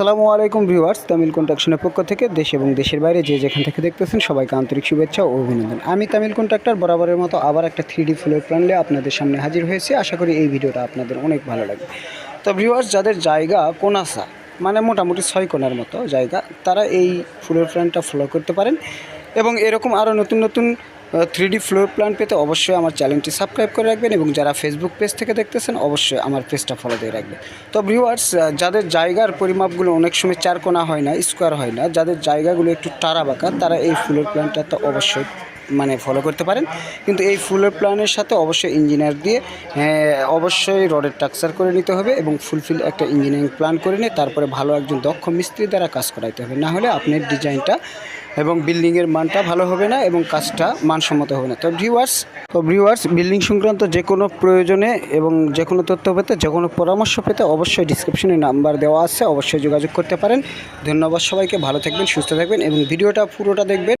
আসসালামু আলাইকুম ভিউয়ার্স, তামিল কন্ট্রাকশনের পক্ষ থেকে দেশ এবং দেশের বাইরে যে যেখান থেকে দেখতেছেন সবাইকে আন্তরিক শুভেচ্ছা ও অভিনন্দন। আমি তামিল কন্ট্রাক্টর বরাবরের মতো আবার একটা থ্রি ডি ফ্লোর প্ল্যান নিয়ে আপনাদের সামনে হাজির হয়েছি। আশা করি এই ভিডিওটা আপনাদের অনেক ভালো লাগবে। তো ভিউয়ার্স, যাদের জায়গা কোনাসা মানে মোটামুটি ছয় কোনার মতো জায়গা, তারা এই ফ্লোর প্ল্যানটা ফলো করতে পারেন এবং এরকম আরও নতুন নতুন থ্রি ডি ফ্লোর প্ল্যান পেতে অবশ্যই আমার চ্যানেলটি সাবস্ক্রাইব করে রাখবেন এবং যারা ফেসবুক পেজ থেকে দেখতেছেন, অবশ্যই আমার পেজটা ফলো দিয়ে রাখবেন। তো ভিউয়ার্স যাদের জায়গার পরিমাপগুলো অনেক সময় চারকোনা হয় না স্কোয়ার হয় না, যাদের জায়গাগুলো একটু টারা বাঁকা তারা এই ফ্লোর প্ল্যানটা তো অবশ্যই মানে ফলো করতে পারেন। কিন্তু এই ফুলের প্ল্যানের সাথে অবশ্যই ইঞ্জিনিয়ার দিয়ে হ্যাঁ, অবশ্যই রডের টাকচার করে নিতে হবে এবং ফুলফিল একটা ইঞ্জিনিয়ারিং প্ল্যান করে নিয়ে তারপরে ভালো একজন দক্ষ মিস্ত্রি দ্বারা কাজ করাইতে হবে। না হলে আপনার ডিজাইনটা এবং বিল্ডিংয়ের মানটা ভালো হবে না এবং কাজটা মানসম্মত হবে না। তো ভিউয়ার্স তো ভিউয়ার্স বিল্ডিং সংক্রান্ত যে কোনো প্রয়োজনে এবং যে কোনো তথ্য পেতে যে কোনো পরামর্শ পেতে অবশ্যই ডিসক্রিপশনে নাম্বার দেওয়া আছে অবশ্যই যোগাযোগ করতে পারেন। ধন্যবাদ সবাইকে ভালো থাকবেন সুস্থ থাকবেন এবং ভিডিওটা পুরোটা দেখবেন।